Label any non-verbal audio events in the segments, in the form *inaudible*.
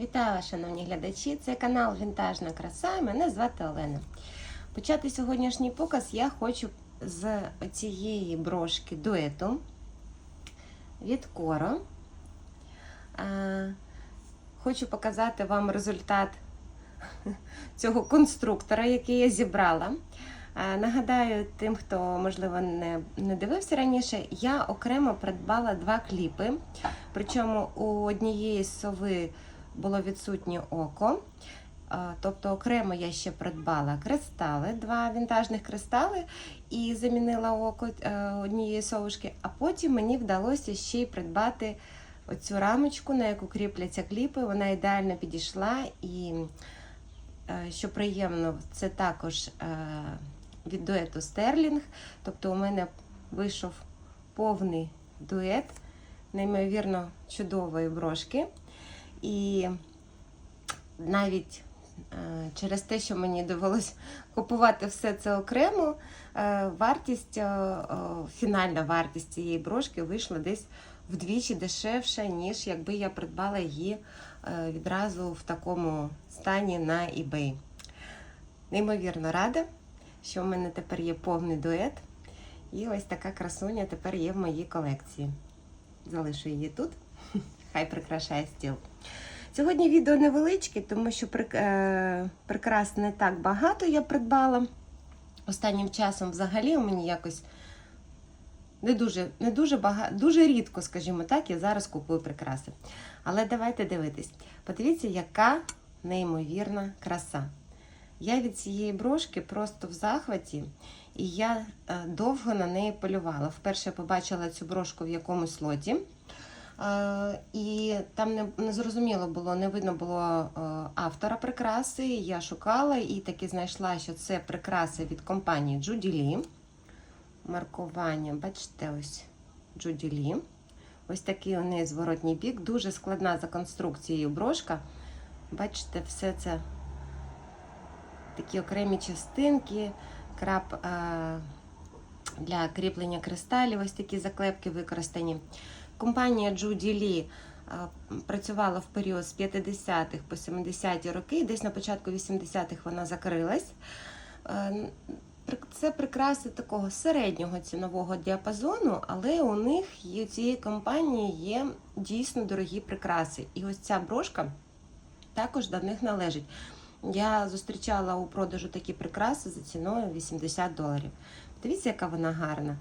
Вітаю вас, шановні глядачі! Це канал Вінтажна краса мене звати Олена. Почати сьогоднішній показ я хочу з цієї брошки дуету від Коро. Е, Хочу показати вам результат *laughs* цього конструктора, який я зібрала. Е, Нагадаю, тим, хто, можливо, не, не дивився раніше, я окремо придбала два кліпи. Причому у однієї сови було відсутнє око. Тобто окремо я ще придбала кристали, два вінтажних кристали і замінила око е, однієї совушки, а потім мені вдалося ще й придбати оцю рамочку, на яку кріпляться кліпи. Вона ідеально підійшла і, е, що приємно, це також е, від дуету Стерлінг. Тобто у мене вийшов повний дует, неймовірно чудової брошки. І навіть е, через те, що мені довелось купувати все це окремо, е, вартість, е, фінальна вартість цієї брошки вийшла десь вдвічі дешевше, ніж якби я придбала її відразу в такому стані на eBay. Неймовірно рада, що в мене тепер є повний дует. І ось така красуня тепер є в моїй колекції. Залишу її тут, хай прикрашає стіл. Сьогодні відео невеличке, тому що е, прикрас не так багато я придбала. Останнім часом взагалі у мені якось не дуже, не дуже багато, дуже рідко, скажімо так, я зараз купую прикраси. Але давайте дивитись. Подивіться, яка неймовірна краса. Я від цієї брошки просто в захваті, і я е, довго на неї полювала. Вперше побачила цю брошку в якомусь лоті. Е, І там не, не зрозуміло було, не видно було е, автора прикраси. Я шукала і таки знайшла, що це прикраси від компанії Judy Маркування, бачите, ось Lee. Ось такий у неї зворотній бік. Дуже складна за конструкцією брошка. Бачите, все це такі окремі частинки, крап е, для кріплення кристалів, ось такі заклепки використані. Компанія Judy Lee е, працювала в період з 50-х по 70-ті роки, десь на початку 80-х вона закрилась. Е, Це прикраси такого середнього цінового діапазону, але у них у цієї компанії є дійсно дорогі прикраси. І ось ця брошка також до них належить. Я зустрічала у продажу такі прикраси за ціною 80 доларів. Дивіться, яка вона гарна.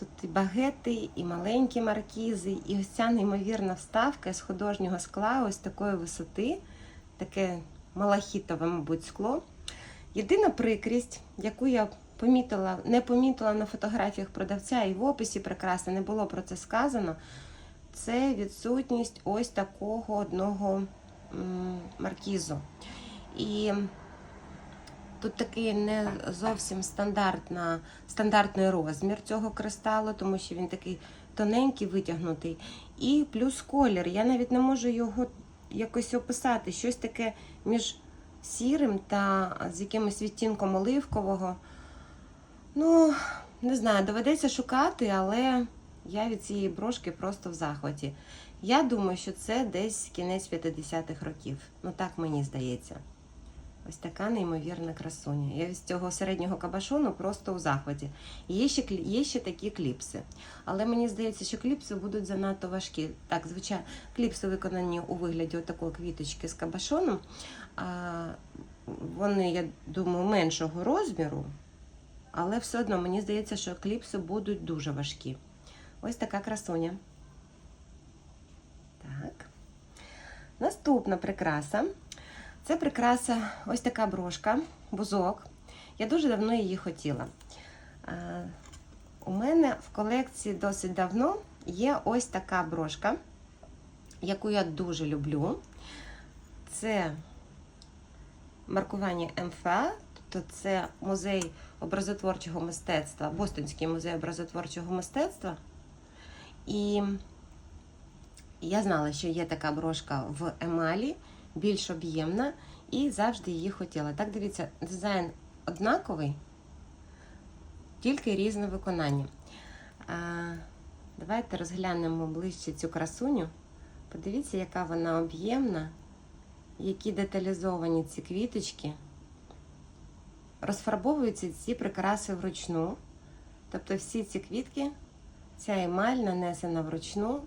Тут і багети, і маленькі маркізи, і ось ця неймовірна вставка з художнього скла, ось такої висоти, таке малахітове, мабуть, скло. Єдина прикрість, яку я помітила, не помітила на фотографіях продавця і в описі прикраси, не було про це сказано, це відсутність ось такого одного маркізу. І тут такий не зовсім стандартна, стандартний розмір цього кристалу, тому що він такий тоненький, витягнутий. І плюс колір. Я навіть не можу його якось описати. Щось таке між сірим та з якимось відтінком оливкового. Ну, не знаю, доведеться шукати, але я від цієї брошки просто в захваті. Я думаю, що це десь кінець 50-х років. Ну так мені здається. Ось така неймовірна красуня. Я з цього середнього кабашону просто у захваті. Є ще, є ще такі кліпси. Але мені здається, що кліпси будуть занадто важкі. Так, звичайно, кліпси виконані у вигляді такої квіточки з кабашоном. А, вони, я думаю, меншого розміру. Але все одно мені здається, що кліпси будуть дуже важкі. Ось така красуня. Так. Наступна прикраса. Це прикраса, ось така брошка, бузок. Я дуже давно її хотіла. У мене в колекції досить давно є ось така брошка, яку я дуже люблю. Це маркування МФА, тобто це музей образотворчого мистецтва, Бостонський музей образотворчого мистецтва. І я знала, що є така брошка в емалі, більш об'ємна, і завжди її хотіла. Так, дивіться, дизайн однаковий, тільки різне виконання. А, давайте розглянемо ближче цю красуню. Подивіться, яка вона об'ємна, які деталізовані ці квіточки. Розфарбовуються ці прикраси вручну. Тобто всі ці квітки, ця емаль нанесена вручну,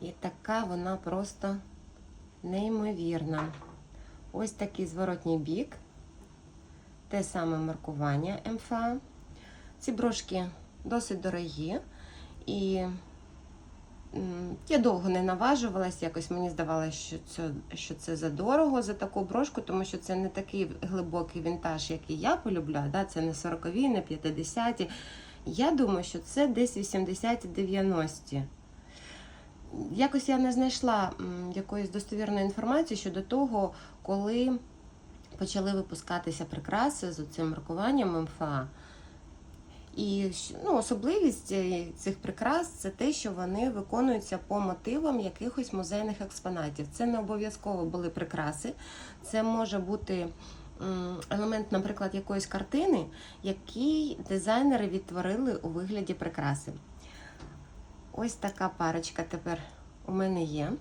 і така вона просто неймовірна. Ось такий зворотній бік, те саме маркування МФА. Ці брошки досить дорогі, і я довго не наважувалась, якось мені здавалося, що це, що це задорого за таку брошку, тому що це не такий глибокий вінтаж, який я полюбляю. Да? Це не 40-ві, не 50-ті. Я думаю, що це десь 80-90. Якось я не знайшла якоїсь достовірної інформації щодо того, коли почали випускатися прикраси з цим маркуванням МФА. І ну, особливість е, цих прикрас це те, що вони виконуються по мотивам якихось музейних експонатів. Це не обов'язково були прикраси, це може бути елемент, наприклад, якоїсь картини, який дизайнери відтворили у вигляді прикраси. Ось така парочка тепер у мене є.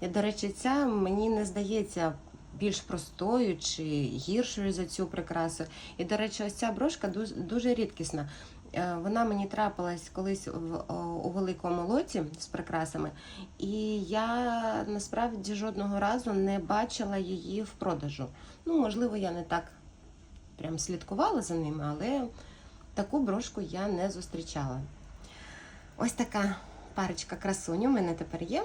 І, до речі, ця мені не здається більш простою чи гіршою за цю прикрасу. І, до речі, ось ця брошка дуже, дуже рідкісна. Е, Вона мені трапилась колись в, у великому лоті з прикрасами, і я насправді жодного разу не бачила її в продажу. Ну, можливо, я не так прям слідкувала за ними, але таку брошку я не зустрічала. Ось така парочка красунь у мене тепер є.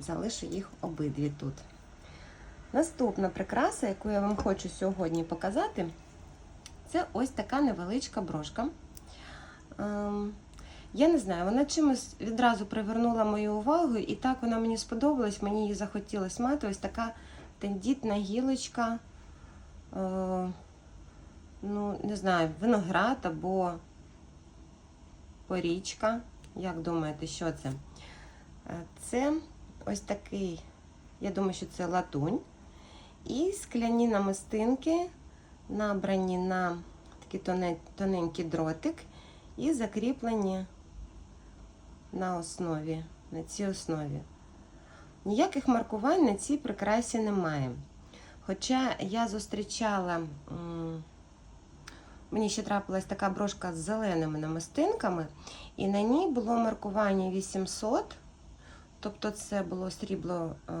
Залишу їх обидві тут. Наступна прикраса, яку я вам хочу сьогодні показати, це ось така невеличка брошка. Ем, я не знаю, вона чимось відразу привернула мою увагу, і так вона мені сподобалась, мені її захотілося мати. Ось така тендітна гілочка, е, ну, не знаю, виноград або порічка. Як думаєте, що це? Е, Це ось такий, я думаю, що це латунь. І скляні намистинки, набрані на такий тоненький дротик і закріплені на основі, на цій основі. Ніяких маркувань на цій прикрасі немає. Хоча я зустрічала, мені ще трапилась така брошка з зеленими намистинками, і на ній було маркування 800. Тобто це було срібло е,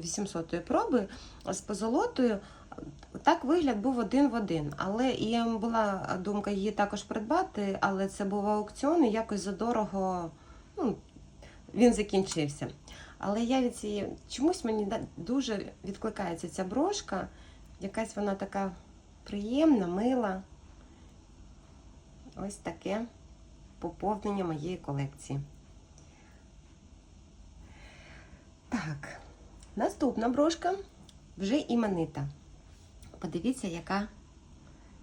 800-ї проби з позолотою. Так вигляд був один в один. Але і була думка її також придбати, але це був аукціон і якось задорого ну, він закінчився. Але я від цієї чомусь мені дуже відкликається ця брошка. Якась вона така приємна, мила. Ось таке поповнення моєї колекції. Так, наступна брошка вже іменита. Подивіться, яка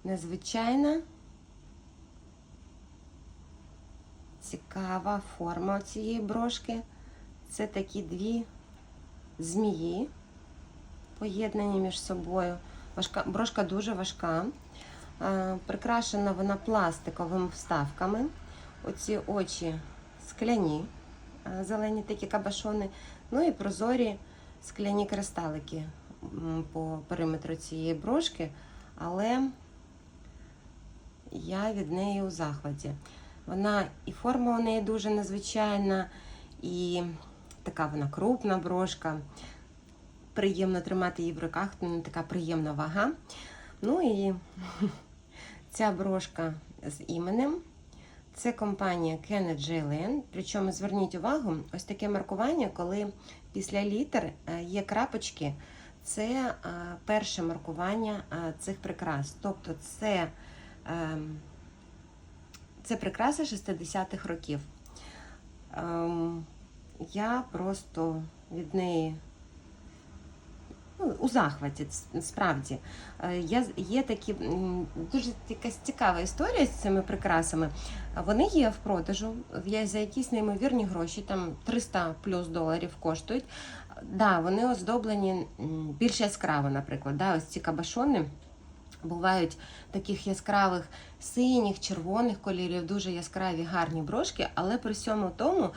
незвичайна, цікава форма цієї брошки. Це такі дві змії, поєднані між собою. Важка, брошка дуже важка. Е, Прикрашена вона пластиковими вставками. Оці очі скляні, е, зелені такі кабашони. Ну і прозорі скляні кристалики по периметру цієї брошки, але я від неї у захваті. Вона і форма у неї дуже незвичайна, і така вона крупна брошка. Приємно тримати її в руках, не така приємна вага. Ну і ця брошка з іменем. Це компанія Kenneth J. Land. Причому зверніть увагу, ось таке маркування, коли після літер е, є крапочки, це е, перше маркування е, цих прикрас. Тобто це, ем, це прикраса 60-х років. Ем, Я просто від неї у захваті, справді. Е, Я, є такі дуже якась цікава історія з цими прикрасами. Вони є в продажу є за якісь неймовірні гроші, там 300 плюс доларів коштують. Да, вони оздоблені більш яскраво, наприклад. Да, ось ці кабашони бувають таких яскравих синіх, червоних кольорів, дуже яскраві, гарні брошки, але при всьому тому.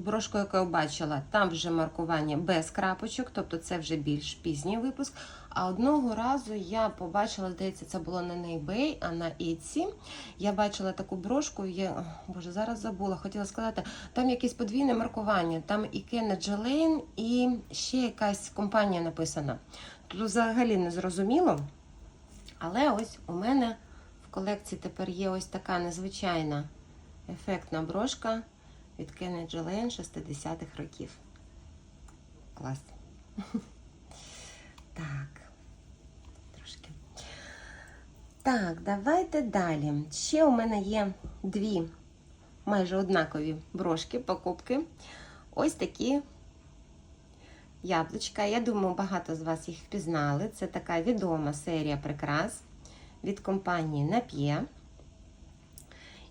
Брошку, яку я бачила, там вже маркування без крапочок, тобто це вже більш пізній випуск. А одного разу я побачила, здається, це було не на eBay, а на Etsy. Я бачила таку брошку, я, боже, зараз забула, хотіла сказати, там якесь подвійне маркування, там і Kenneth Jelane, і ще якась компанія написана. Тут взагалі не зрозуміло. Але ось у мене в колекції тепер є ось така незвичайна ефектна брошка від Kenneth Jelane 60-х років. Клас. *laughs* Так. Трошки. Так, давайте далі. Ще у мене є дві майже однакові брошки, покупки. Ось такі яблучка. Я думаю, багато з вас їх впізнали. Це така відома серія прикрас від компанії Нап'є.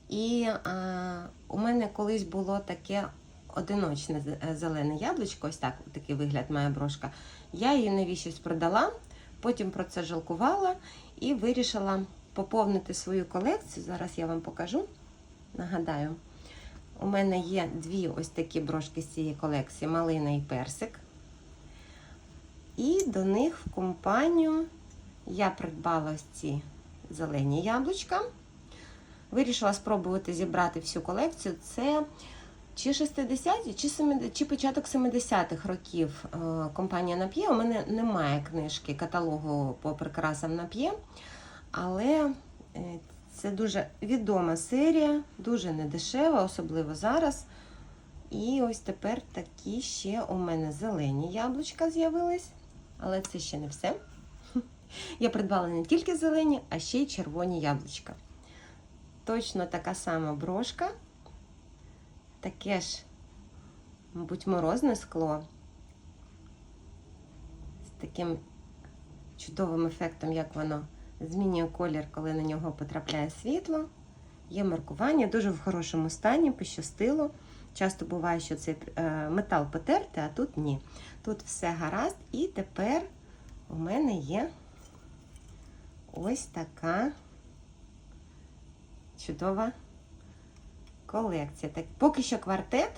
І а, у мене колись було таке одиночне зелене яблучко, ось так такий вигляд має брошка. Я її навіщось продала, потім про це жалкувала і вирішила поповнити свою колекцію. Зараз я вам покажу. Нагадаю, у мене є дві ось такі брошки з цієї колекції: малина і персик. І до них в компанію я придбала ось ці зелені яблучка. Вирішила спробувати зібрати всю колекцію. Це чи 60-ті, чи, 70, чи початок 70-х років е, компанія Нап'є. У мене немає книжки каталогу по прикрасам Нап'є, але е, це дуже відома серія, дуже недешева, особливо зараз. І ось тепер такі ще у мене зелені яблучка з'явились, але це ще не все. *laughs* Я придбала не тільки зелені, а ще й червоні яблучка. Точно така сама брошка, таке ж, мабуть, морозне скло з таким чудовим ефектом, як воно змінює колір, коли на нього потрапляє світло. Є маркування, дуже в хорошому стані, пощастило. Часто буває, що цей е, метал потертий, а тут ні. Тут все гаразд. І тепер у мене є ось така чудова колекція. Так, поки що квартет.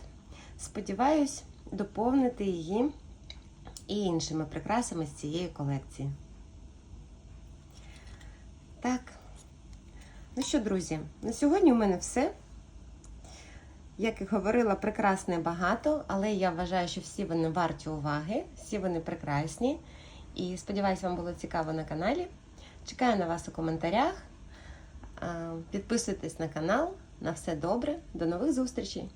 Сподіваюсь, доповнити її і іншими прикрасами з цієї колекції. Так. Ну що, друзі, на сьогодні у мене все. Як і говорила, прекрасне багато, але я вважаю, що всі вони варті уваги, всі вони прекрасні. І сподіваюся, вам було цікаво на каналі. Чекаю на вас у коментарях. А, Підписуйтесь на канал. На все добре. До нових зустрічей!